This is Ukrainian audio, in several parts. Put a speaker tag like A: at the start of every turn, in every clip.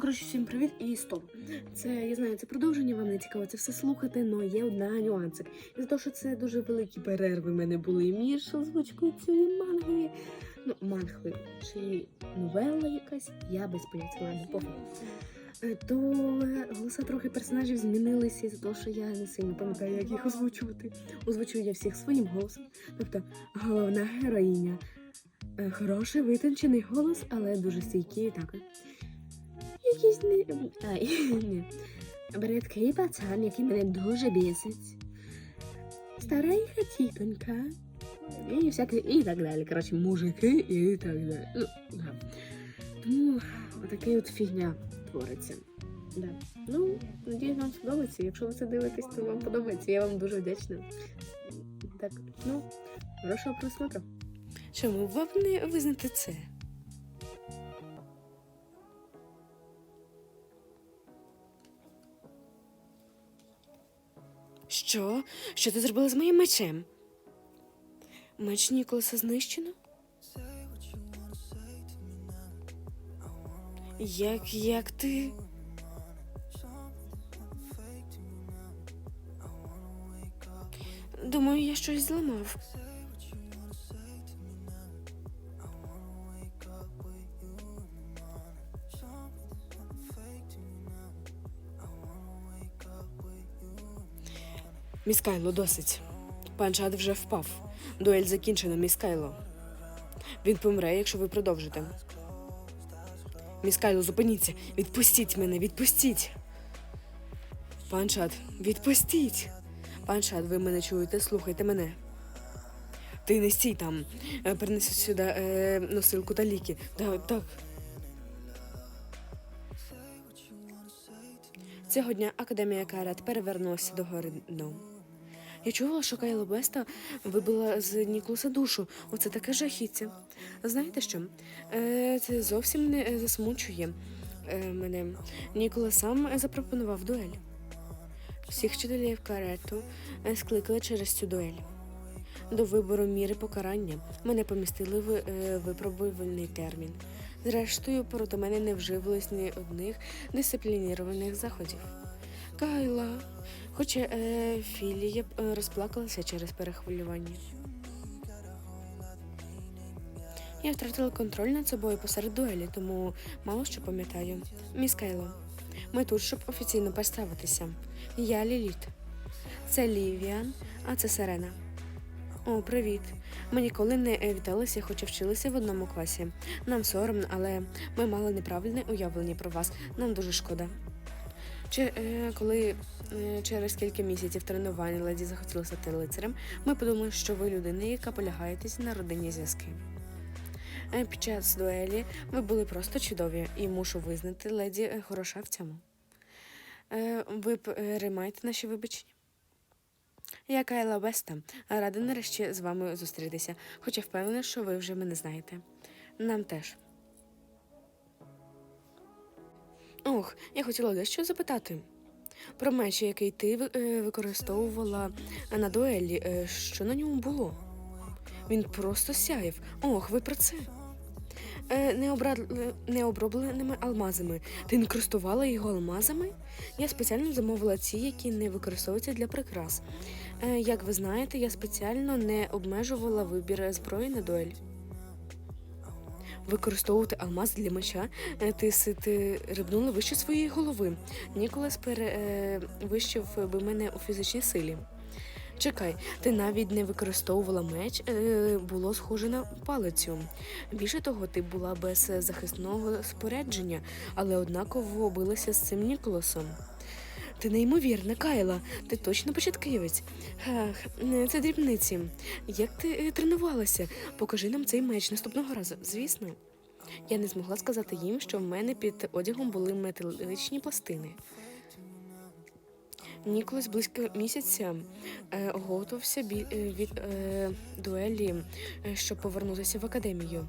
A: Коротше, всім привіт і стоп. Це я знаю, це продовження, вам не цікаво це все слухати, але є одна нюансик. І за того, що це дуже великі перерви в мене були між озвучкою цієї манги. Ну, мангли чи новела якась, я без поняття пофіг. Е, То голоса трохи персонажів змінилися за того, що я не сильно пам'ятаю, як їх озвучувати. Озвучую я всіх своїм голосом. Тобто головна героїня. Е, Хороший витончений голос, але дуже стійкий так. Якийсь не. Ай, ні. Бридкий пацан, який мене дуже бісить. Старенька тітонька. І всяке, і так далі. Коротше, мужики і так далі. Ну, да. Тому отакий от фігня твориться. Да. Ну, надіюсь, вам сподобається. Якщо ви це дивитесь, то вам подобається. Я вам дуже вдячна. Так, ну, хорошого просмотру. Чому б не визнати це? Що? Що ти зробила з моїм мечем? Меч Ніколаса знищено? Як, як ти? Думаю, я щось зламав. Міскайло, досить. Пан Чад вже впав. Дуель закінчена, Міскайло. Він помре, якщо ви продовжите. Міскайло, зупиніться. Відпустіть мене, відпустіть. Пан Чад, відпустіть. Пан Чад, ви мене чуєте, слухайте мене. Ти не стій там. Е, Принеси сюди е, носилку та ліки. Так, так. Цього дня Академія Карат перевернулася до гори дном. Я чула, що Кайло Беста вибила з Ніколаса душу. Оце таке жахіття. Знаєте що? Е, це зовсім не засмучує е, мене. Ніколас сам запропонував дуель. Всіх вчителів карету е, скликали через цю дуель. До вибору міри покарання мене помістили в випробувальний термін. Зрештою, проти мене не вживилось ні одних дисциплінірованих заходів. Кайла, хоча е, Філія е, розплакалася через перехвилювання. Я втратила контроль над собою посеред дуелі, тому мало що пам'ятаю. Міс Кайло, ми тут, щоб офіційно представитися. Я Ліліт. Це Лівіан, а це Сирена. О, привіт. Ми ніколи не е, віталися, хоча вчилися в одному класі. Нам соромно, але ми мали неправильне уявлення про вас. Нам дуже шкода. Чи е, коли е, через кілька місяців тренувань леді захотіла стати лицарем, ми подумали, що ви людина, яка полягаєтесь на родинні зв'язки. Е, під час дуелі ви були просто чудові, і мушу визнати, леді хороша в цьому. Ви приймаєте наші вибачення? Я Кайла Беста, рада нарешті з вами зустрітися, хоча впевнена, що ви вже мене знаєте. Нам теж. Ох, я хотіла дещо запитати. Про меч, який ти е, використовувала на дуелі, е, що на ньому було? Він просто сяяв. Ох, ви про це. Е, необробленими алмазами. Ти не його алмазами? Я спеціально замовила ці, які не використовуються для прикрас. Як ви знаєте, я спеціально не обмежувала вибір зброї на дуель. Використовувати алмаз для меча Е, ти сити рибнула вище своєї голови. Ніколас перевищив би мене у фізичній силі. Чекай, ти навіть не використовувала меч, е, було схоже на палицю. Більше того, ти була без захисного спорядження, але однаково билася з цим Ніколасом. Ти неймовірна, Кайла, ти точно початківець. Це дрібниці. Як ти е, тренувалася? Покажи нам цей меч наступного разу, звісно. Я не змогла сказати їм, що в мене під одягом були металічні пластини. Ніколас близько місяця е, готувався бі, е, від е, дуелі, щоб повернутися в академію.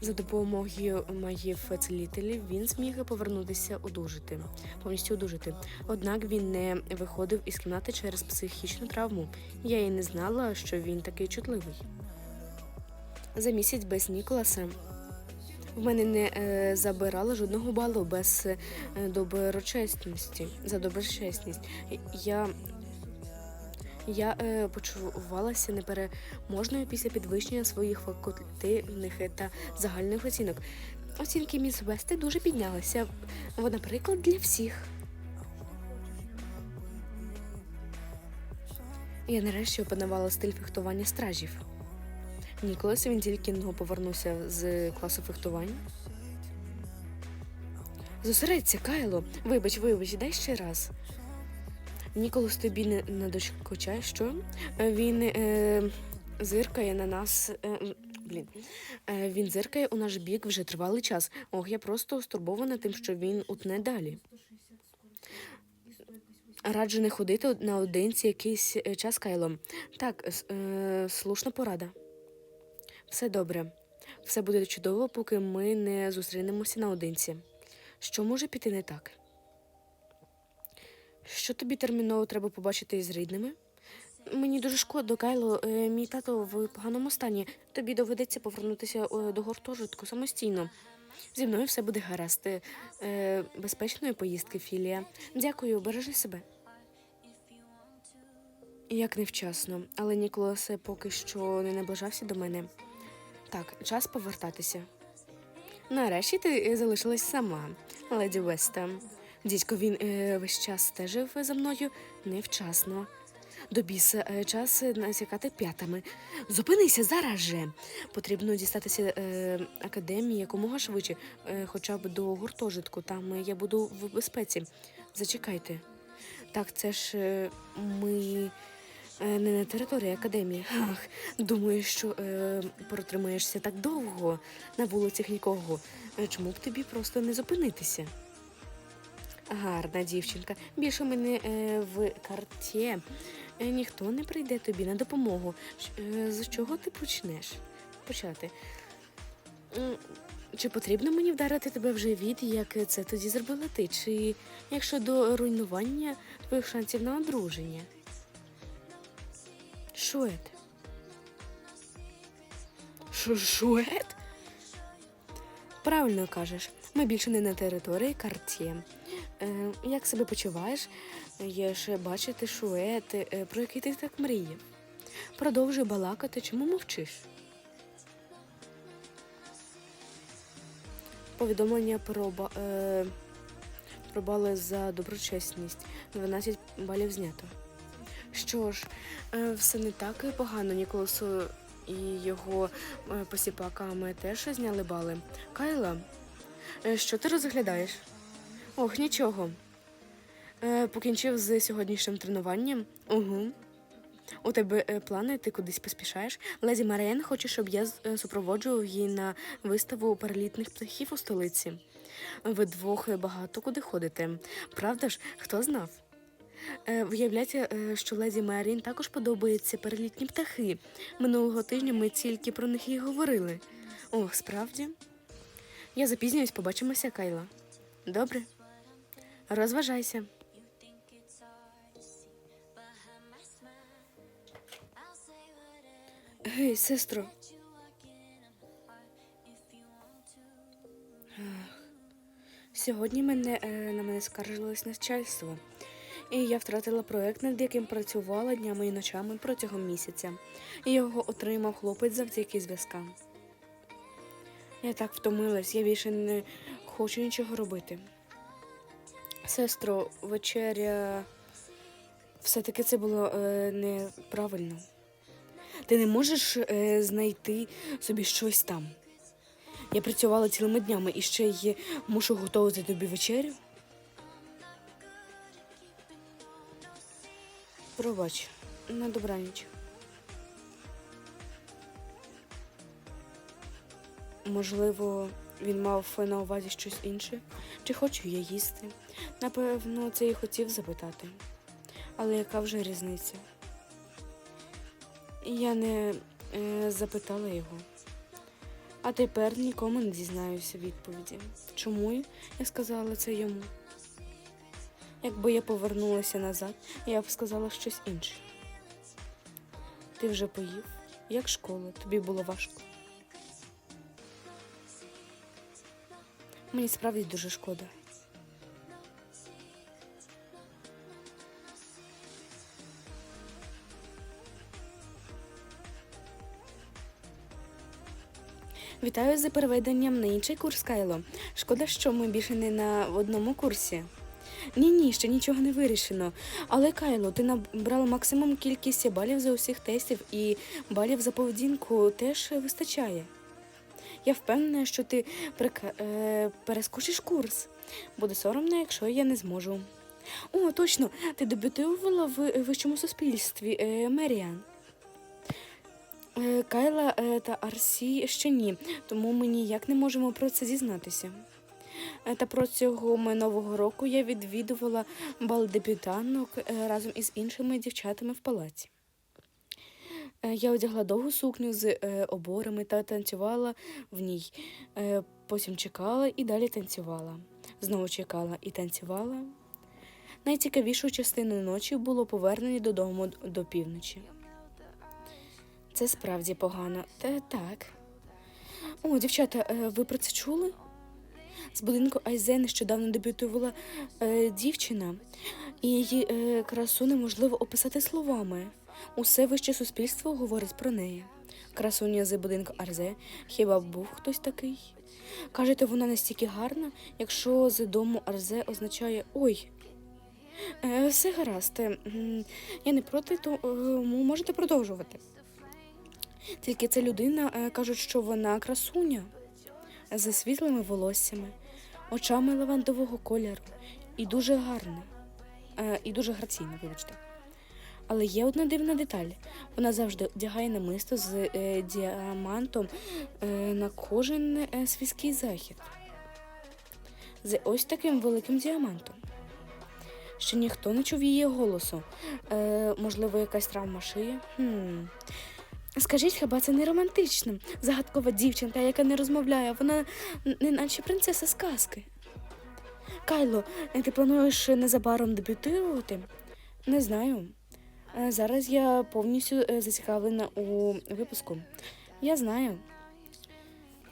A: За допомогою магів цілителів він зміг повернутися одужати, повністю одужати. Однак він не виходив із кімнати через психічну травму. Я і не знала, що він такий чутливий. За місяць без Ніколаса В мене не е, забирали жодного балу без е, доброчесності. За доброчесність. Я, я е, почувалася непереможною після підвищення своїх факультативних та загальних оцінок. Оцінки міс Вести дуже піднялися. Вона приклад для всіх. Я нарешті опанувала стиль фехтування стражів. Ніколас він тільки но повернувся з класу фехтування. Зосередься, Кайло. Вибач, вибач, дай ще раз. Ніколас тобі не надочкочає, що? Е, Він е, зиркає на нас. Е, блін. Е, він зиркає у наш бік вже тривалий час. Ох, я просто стурбована тим, що він утне далі. Раджу не ходити наодинці якийсь е, час Кайлом. Так, е, слушна порада. Все добре. Все буде чудово, поки ми не зустрінемося наодинці. Що може піти не так? Що тобі терміново треба побачити з рідними? Мені дуже шкода, Кайло. Е, мій тато в поганому стані. Тобі доведеться повернутися е, до гуртожитку самостійно. Зі мною все буде гаразд. Е, безпечної поїздки, Філія. Дякую, бережи себе. Як невчасно, але Ніколас поки що не наближався до мене. Так, час повертатися. Нарешті ти е, залишилась сама, леді Веста. Дідько він е, весь час стежив за мною невчасно. До біса е, час насякати п'ятами. Зупинися зараз же. Потрібно дістатися е, академії якомога швидше, е, хоча б до гуртожитку. Там я буду в безпеці. Зачекайте. Так, це ж е, ми е, не на території академії. Ах, думаю, що е, протримаєшся так довго на вулицях нікого. Е, Чому б тобі просто не зупинитися? Гарна дівчинка. Більше мене е, в карті. Е, ніхто не прийде тобі на допомогу. Е, з чого ти почнеш? Почати. Чи потрібно мені вдарити тебе в живіт, як це тоді зробила ти? Чи як щодо руйнування твоїх шансів на одруження? Шует. Ш- Шует? Правильно кажеш. Ми більше не на території Картє. Е, як себе почуваєш? Є ж бачити шует, е, про який ти так мріяв. Продовжуй балакати, чому мовчиш? Повідомлення про, е, про бали за доброчесність. 12 балів знято. Що ж, е, все не так і погано. Ніколасу і його е, посіпаками теж зняли бали. Кайла, е, що ти розглядаєш? Ох, нічого. Покінчив з сьогоднішнім тренуванням. Угу. У тебе плани, ти кудись поспішаєш? Леді Маріен хоче, щоб я супроводжував її на виставу перелітних птахів у столиці. Ви двох багато куди ходите. Правда ж, хто знав? Е, виявляється, е, що леді Марін також подобаються перелітні птахи. Минулого тижня ми тільки про них і говорили. Ох, справді? Я запізнююсь, побачимося, Кайла. Добре. Розважайся. Гей, сестро. Сьогодні мене, е, на мене скаржилось начальство, і я втратила проект, над яким працювала днями і ночами протягом місяця. І його отримав хлопець завдяки зв'язкам. Я так втомилась, я більше не хочу нічого робити. Сестро, вечеря. Все-таки це було е, неправильно. Ти не можеш е, знайти собі щось там. Я працювала цілими днями і ще й мушу готувати тобі вечерю. Пробач, на добраніч. Можливо, він мав на увазі щось інше, чи хочу я їсти. Напевно, це і хотів запитати. Але яка вже різниця? Я не е, запитала його. А тепер нікому не дізнаюся відповіді. Чому я сказала це йому? Якби я повернулася назад, я б сказала щось інше. Ти вже поїв? Як школа? Тобі було важко? Мені справді дуже шкода. Вітаю за переведенням на інший курс, Кайло. Шкода, що ми більше не на одному курсі. Ні, ні, ще нічого не вирішено. Але Кайло, ти набрала максимум кількість балів за усіх тестів, і балів за поведінку теж вистачає. Я впевнена, що ти прика- е, перескочиш курс. Буде соромно, якщо я не зможу. О, точно, ти дебютувала в вищому суспільстві, е, Меріан. Е, Кайла е, та Арсі ще ні, тому ми ніяк не можемо про це дізнатися. Е, Та протягом нового року я відвідувала бал дебютанок е, разом із іншими дівчатами в палаці. Е, Я одягла довгу сукню з оборами та танцювала в ній. Потім чекала і далі танцювала. Знову чекала і танцювала. Найцікавішою частиною ночі було повернення додому до півночі. Це справді погано. Та так. О, дівчата, ви про це чули? З будинку Айзе нещодавно дебютувала е, дівчина, і її е, красу неможливо описати словами. Усе вище суспільство говорить про неї. Красуня з будинку Арзе, хіба був хтось такий? Кажете, вона настільки гарна, якщо з дому Арзе означає ой. Е, все гаразд. Е, Я не проти, тому можете продовжувати. Тільки ця людина е, кажуть, що вона красуня з світлими волоссями, очами лавандового кольору і дуже гарна, е, і дуже граційна, вибачте. Але є одна дивна деталь. Вона завжди одягає намисто з е, діамантом е, на кожен е, свійський захід. З ось таким великим діамантом. Ще ніхто не чув її голосу. Е, можливо, якась травма шиї? Хм. Скажіть, хіба це не романтично? Загадкова дівчинка, яка не розмовляє, вона не наче принцеса сказки. Кайло, ти плануєш незабаром дебютувати? Не знаю. Е, Зараз я повністю е, зацікавлена у випуску. Я знаю.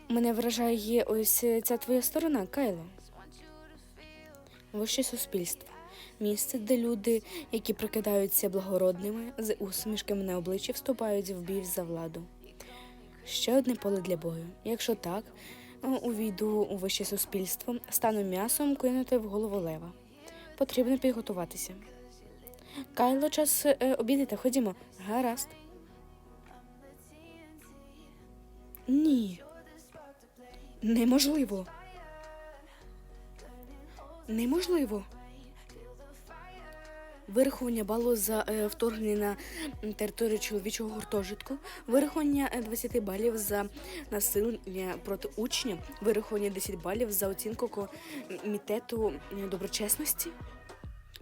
A: Мене вражає ось е, ця твоя сторона, Кайло. Вище суспільство. Місце, де люди, які прикидаються благородними, з усмішками на обличчі вступають в бій за владу. Ще одне поле для бою. Якщо так, е, увійду у вище суспільство, стану м'ясом кинути в голову лева. Потрібно підготуватися. Кайло, час е, обідати, ходімо. Гаразд. Ні. Неможливо. Неможливо. Вирахування балу за е, вторгнення на територію чоловічого гуртожитку, вирахування е, 20 балів за насилення проти учня, вирахування 10 балів за оцінку комітету е, доброчесності.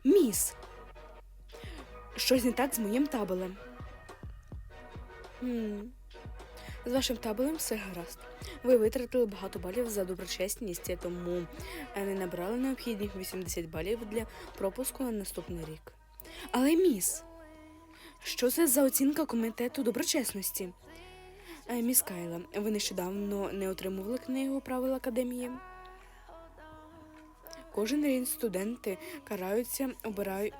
A: Міс. Щось не так з моїм табелем. Хм. З вашим табелем все гаразд. Ви витратили багато балів за доброчесність, тому е, не набрали необхідних 80 балів для пропуску на наступний рік. Але міс, що це за оцінка комітету доброчесності? Е, Міс Кайла, ви нещодавно не отримували книгу правил академії? Кожен рік студенти караються, обирають.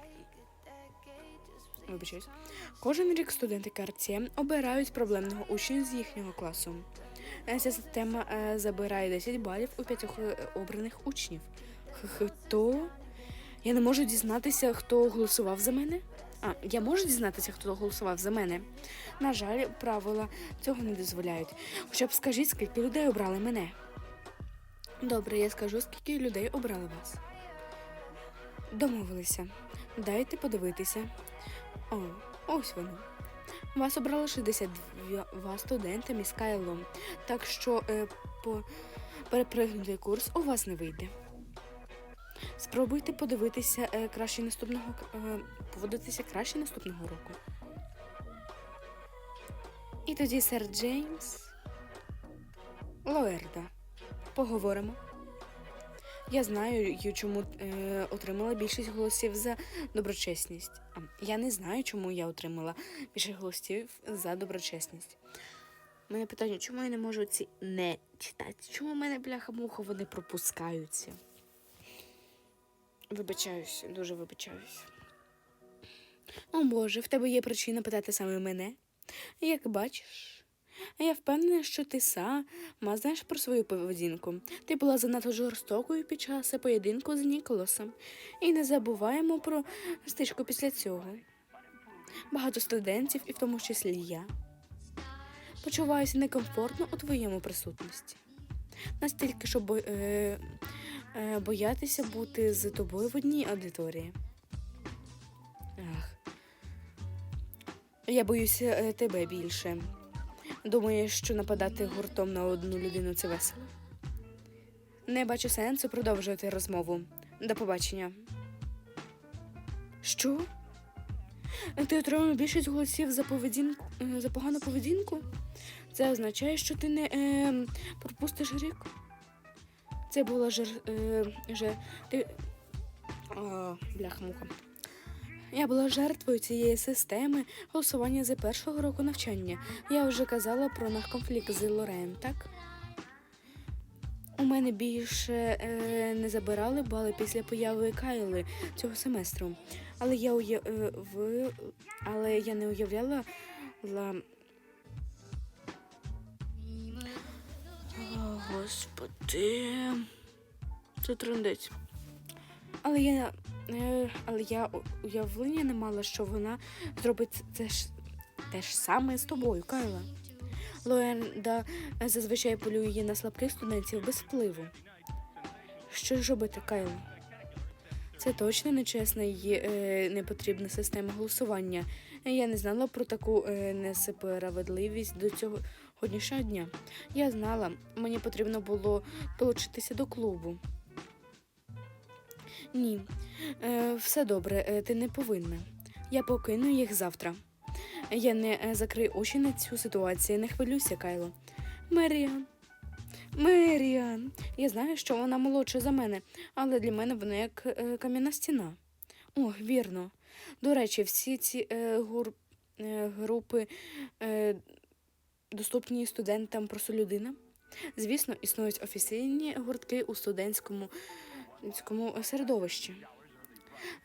A: Вибачаюсь. Кожен рік студенти Карціє обирають проблемного учня з їхнього класу. Е, Ця система е, забирає 10 балів у п'ятьох е, обраних учнів. Хто? Я не можу дізнатися, хто голосував за мене? А, я можу дізнатися, хто голосував за мене. На жаль, правила цього не дозволяють. Хоча б скажіть, скільки людей обрали мене. Добре, я скажу, скільки людей обрали вас. Домовилися. Дайте подивитися. О, ось воно. Вас обрало 62 студенти міська Елом, так що е, по перепригнути курс у вас не вийде. Спробуйте подивитися е, краще наступного е, поводитися краще наступного року. І тоді сер Джеймс Лоерда. Поговоримо. Я знаю, чому е, отримала більшість голосів за доброчесність. А, Я не знаю, чому я отримала більше голосів за доброчесність. Мене питання, чому я не можу ці не читати? Чому в мене бляха-муха вони пропускаються? Вибачаюсь, дуже вибачаюсь. О Боже, в тебе є причина питати саме мене. Як бачиш, я впевнена, що ти сама знаєш про свою поведінку. Ти була занадто жорстокою під час поєдинку з Ніколасом. І не забуваємо про стичку після цього. Багато студентів, і в тому числі я, почуваюся некомфортно у твоєму присутності. Настільки, щоб бо- е, е, боятися бути з тобою в одній аудиторії. Ах. Я боюся е, тебе більше. Думаєш, що нападати гуртом на одну людину це весело? Не бачу сенсу продовжувати розмову. До побачення. Що? Ти отримав більшість голосів за поведінку е, за погану поведінку? Це означає, що ти не е, пропустиш рік. Це була жер, е, жер, ти, о, бляха-муха. Я була жертвою цієї системи голосування за першого року навчання. Я вже казала про наш конфлікт з Лорен, так? У мене більше е, не забирали бали після появи Кайли цього семестру. Але я уя... е, в... але я не уявляла ла... О, Господи. Це трендець. Але я, але я уявлення не мала, що вона зробить це ж те ж саме з тобою, Кайла. Лоенда е, зазвичай полює на слабких студентів без впливу. Що ж робити, Кайло? Це точно нечесна і е, непотрібна система голосування. Я не знала про таку е, несправедливість до цього сьогоднішнього дня. Я знала, мені потрібно було долучитися до клубу. Ні, е, все добре, е, ти не повинна. Я покину їх завтра. Я не е, закрию очі на цю ситуацію, не хвилюйся, Кайло. Меріан. Меріан. Я знаю, що вона молодша за мене, але для мене вона як е, кам'яна стіна. Ох, вірно. До речі, всі ці е, гур, е, групи е, доступні студентам просто людина. Звісно, існують офіційні гуртки у студентському студентському середовищі.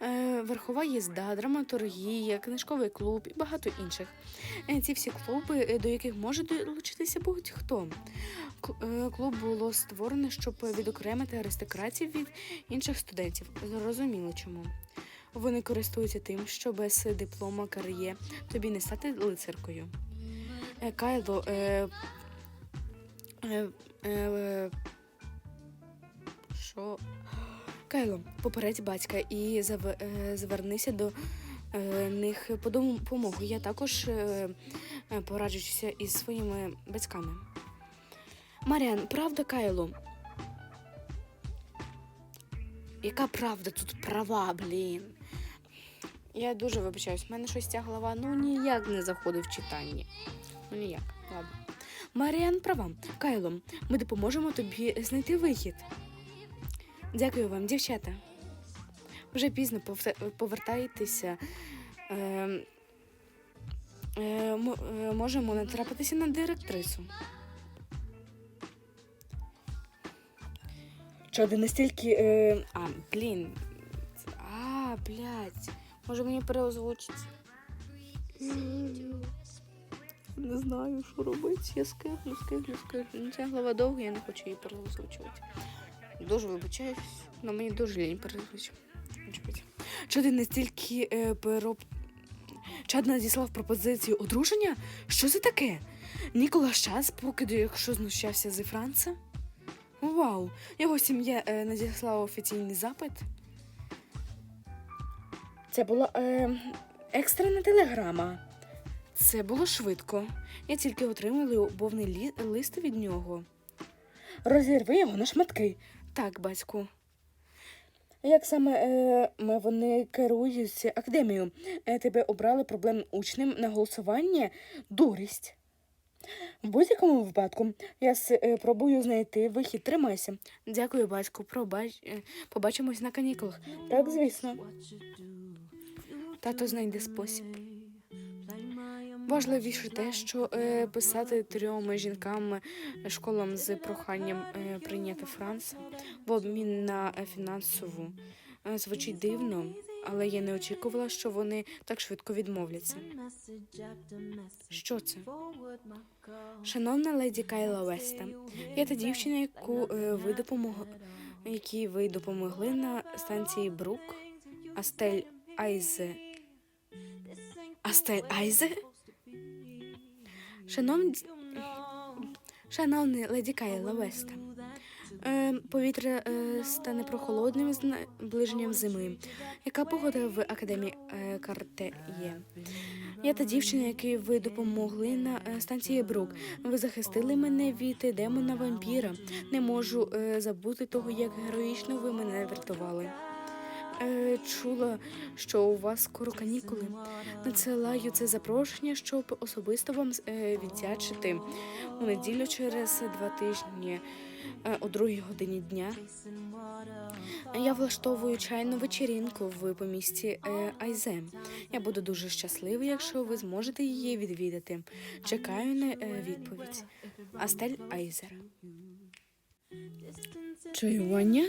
A: Е, Верхова їзда, драматургія, книжковий клуб і багато інших. Е, Ці всі клуби, е, до яких може долучитися будь-хто. Клуб було створено, щоб відокремити аристократів від інших студентів. Зрозуміло чому. Вони користуються тим, що без диплома кар'є тобі не стати лицаркою. Кайло, е, е, е, що? Кайло, попередь батька і зав... е, звернися до е, них по допомогу. Я також е, пораджуся із своїми батьками. Маріан, правда, Кайло? Яка правда тут права, блін? Я дуже вибачаюсь, в мене щось ця голова ну ніяк не заходить в читання. Ну ніяк, ладно. Маріан права. Кайло, ми допоможемо тобі знайти вихід. Дякую вам, дівчата. Вже пізно повертайтеся. Е, е, е, можемо натрапитися на директрису. Що ти настільки. Е... А, блін. А, блядь. Може мені переозвучити? Не знаю, що робити. Я скиглю, скиглю, скиглю. Ну, Ця глава довга, я не хочу її переозвучувати. Дуже вибачаюсь, але мені дуже лінь переозвучувати. Чи настільки е, пероб... Чад надіслав пропозицію одруження? Що це таке? Нікола час покиду, якщо знущався зі Франца? Вау! Його сім'я е, надіслала офіційний запит. Це була е, екстрена телеграма. Це було швидко. Я тільки отримала любовний лі- лист від нього. Розірви його на шматки. Так, батьку. Як саме е, вони керують академією? Е, тебе обрали проблемним учнем на голосування? Дурість. В будь-якому випадку я спробую знайти вихід. Тримайся. Дякую, батьку. Пробач... е, Побачимось на канікулах. Так, звісно. Тато знайде спосіб. Важливіше те, що е, писати трьом жінкам е, школам з проханням е, прийняти Франца в обмін на е, фінансову е, звучить дивно, але я не очікувала, що вони так швидко відмовляться. Що це? Шановна леді Кайла Веста, я та дівчина, яку е, ви допомогли, якій ви допомогли на станції Брук, Астель Айзе. Астель Айзе? Шановні... Шановний леді Кайла Веста, е, повітря е, стане прохолодним з наближенням зими. Яка погода в академії е, карте є? Я та дівчина, якій ви допомогли на станції Брук. Ви захистили мене від демона вампіра. Не можу забути того, як героїчно ви мене врятували. Е, чула, що у вас скоро канікули. Надсилаю це запрошення, щоб особисто вам е, віддячити у неділю через два тижні е, о другій годині дня. Я влаштовую чайну вечірінку в помісті е, Айзе. Я буду дуже щасливий, якщо ви зможете її відвідати. Чекаю на е, відповідь. Астель Айзер. Чаювання?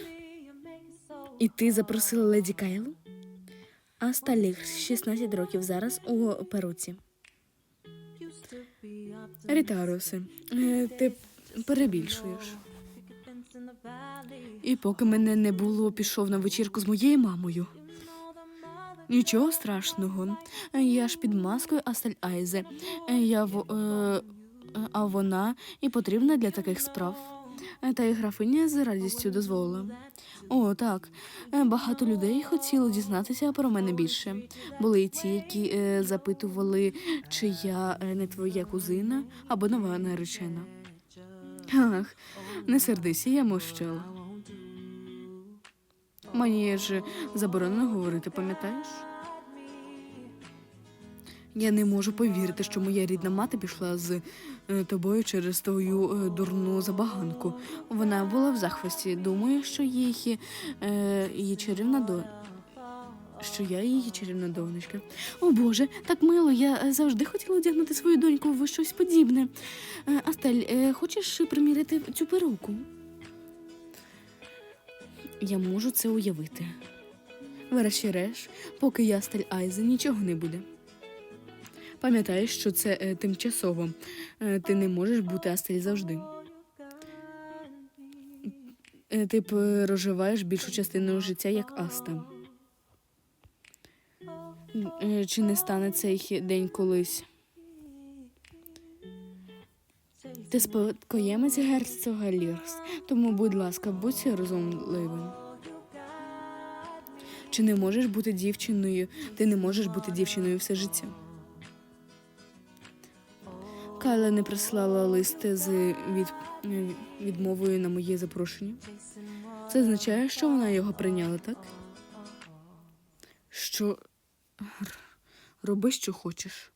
A: І ти запросила леді Кайлу? Асталіх, 16 років зараз у перуці. Рітарусе, е, ти перебільшуєш. І поки мене не було, пішов на вечірку з моєю мамою. Нічого страшного. Я ж під маскою Астель Айзе. Я в, е, а вона і потрібна для таких справ. Та й графиня з радістю дозволила. О, так. Е, Багато людей хотіло дізнатися про мене більше. Були й ті, які е, запитували, чи я е, не твоя кузина або нова наречена. Ах, не сердися, я мовчала. Мені ж заборонено говорити, пам'ятаєш? Я не можу повірити, що моя рідна мати пішла з тобою через твою е, дурну забаганку. Вона була в захваті. Думаю, що її, е, її чарівна до. Що я її чарівна донечка. О Боже, так мило. Я е, завжди хотіла одягнути свою доньку в щось подібне. Е, Астель, е, хочеш приміряти цю перуку? Я можу це уявити. Врешті-решт, поки я Астель Айзе, нічого не буде. Пам'ятаєш, що це е, тимчасово. Е, ти не можеш бути Астель завжди. Е, ти проживаєш більшу частину життя як Аста. Е, Чи не стане цей день колись? Ти спадкоємець герцога Лірс, тому, будь ласка, будь розумливим. Чи не можеш бути дівчиною? Ти не можеш бути дівчиною все життя. Кайла не прислала лист з від... відмовою на моє запрошення. Це означає, що вона його прийняла, так? Що роби, що хочеш.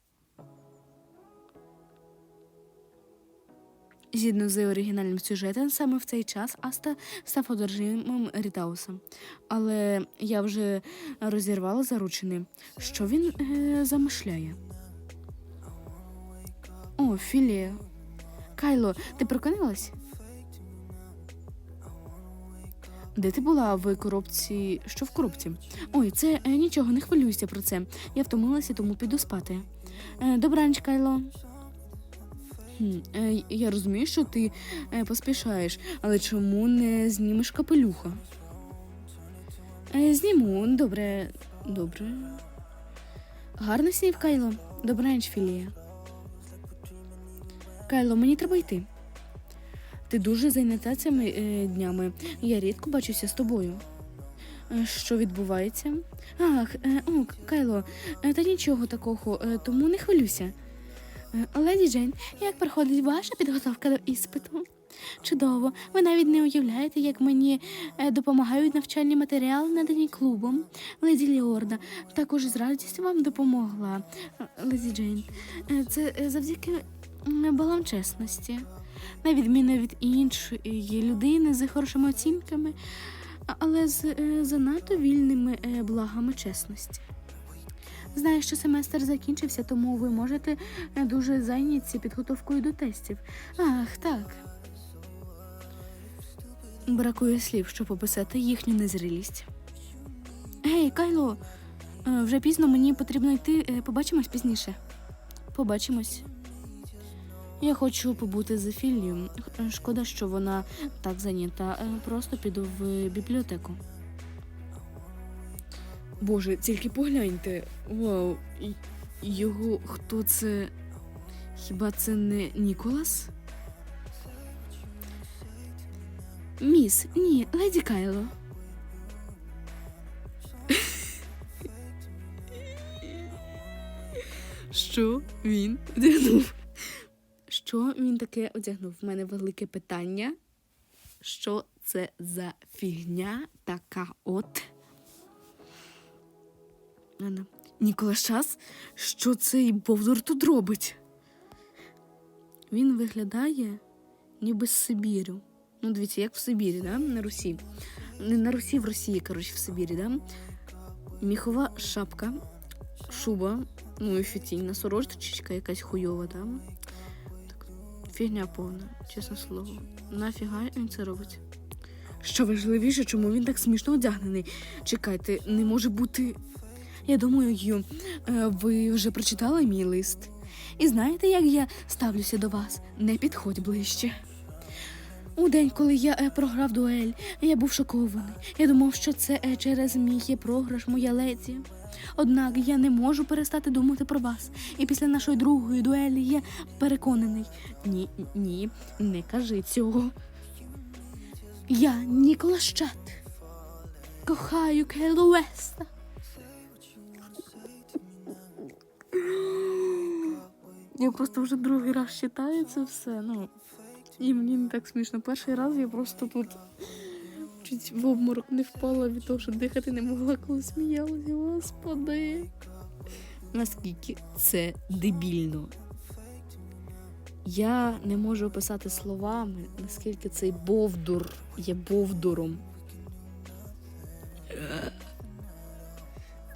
A: Згідно з оригінальним сюжетом, саме в цей час Аста став одержимим Рітаусом. Але я вже розірвала заручини. Що він е, замишляє? О, Філія. Кайло, ти прокинулась? Де ти була в коробці? Що в коробці? Ой, це е, нічого, не хвилюйся про це. Я втомилася, тому піду спати. Е, Кайло. Е, я розумію, що ти е, поспішаєш, але чому не знімеш капелюха? Зніму, добре, добре. Гарно снів, Кайло. Добраніч, Філія. Кайло, мені треба йти. Ти дуже зайнята цими е, днями. Я рідко бачуся з тобою. Е, Що відбувається? Ах, е, о, Кайло, е, та нічого такого, е, тому не хвилюйся. Е, Леді Джейн, як проходить ваша підготовка до іспиту? Чудово. Ви навіть не уявляєте, як мені е, допомагають навчальні матеріали, надані клубом. Леді Ліорда також з радістю вам допомогла. Е, Леді Джейн, це завдяки м, балам чесності. На відміну від іншої людини з хорошими оцінками, але з е, занадто вільними е, благами чесності. Знаю, що семестр закінчився, тому ви можете е, дуже зайнятися підготовкою до тестів. Ах, так. Бракує слів, щоб описати їхню незрілість. Гей, Кайло, вже пізно мені потрібно йти. Побачимось пізніше. Побачимось. Я хочу побути з Філлію. Шкода, що вона так зайнята. Е, Просто піду в бібліотеку. Боже, тільки погляньте. Вау, його хто це? Хіба це не Ніколас? Міс, ні, леді Кайло. Що він одягнув? Що він таке одягнув? У мене велике питання. Що це за фігня така от? Час, що цей Бовдур тут робить? Він виглядає ніби з Сибірю. Ну, дивіться, як в Сибірі, да? на Русі. Не на Русі, в Росії, коротше, в Сибірі, да? Міхова шапка, шуба, ну і фітінь, сорочечка якась хуйова, да? Фігня повна, чесне слово. Нафіга він це робить? Що важливіше, чому він так смішно одягнений? Чекайте, не може бути. Я думаю, Ю, е, ви вже прочитали мій лист. І знаєте, як я ставлюся до вас? Не підходь ближче. У день, коли я е, програв дуель, я був шокований. Я думав, що це е, через мій є програш, моя леді. Однак я не можу перестати думати про вас. І після нашої другої дуелі я переконаний. Ні, ні, не кажи цього. Я Ніколас Чат. Кохаю Келлу Веста. Я просто вже другий раз читаю це все. Ну, і мені не так смішно. Перший раз я просто тут чуть в обморок не впала від того, що дихати не могла, коли сміялася. Господи. Наскільки це дебільно. Я не можу описати словами, наскільки цей бовдур є бовдуром.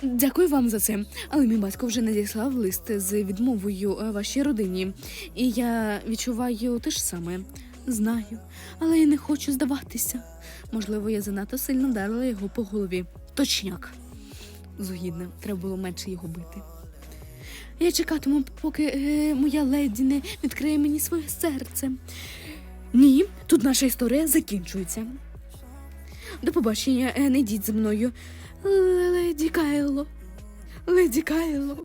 A: Дякую вам за це. Але мій батько вже надіслав лист з відмовою е, вашій родині. І я відчуваю те ж саме. Знаю, але я не хочу здаватися. Можливо, я занадто сильно вдарила його по голові. Точняк. Згідно, треба було менше його бити. Я чекатиму, поки е, моя леді не відкриє мені своє серце. Ні, тут наша історія закінчується. До побачення, е, не йдіть за мною. Леді Кайло. Леді Кайло.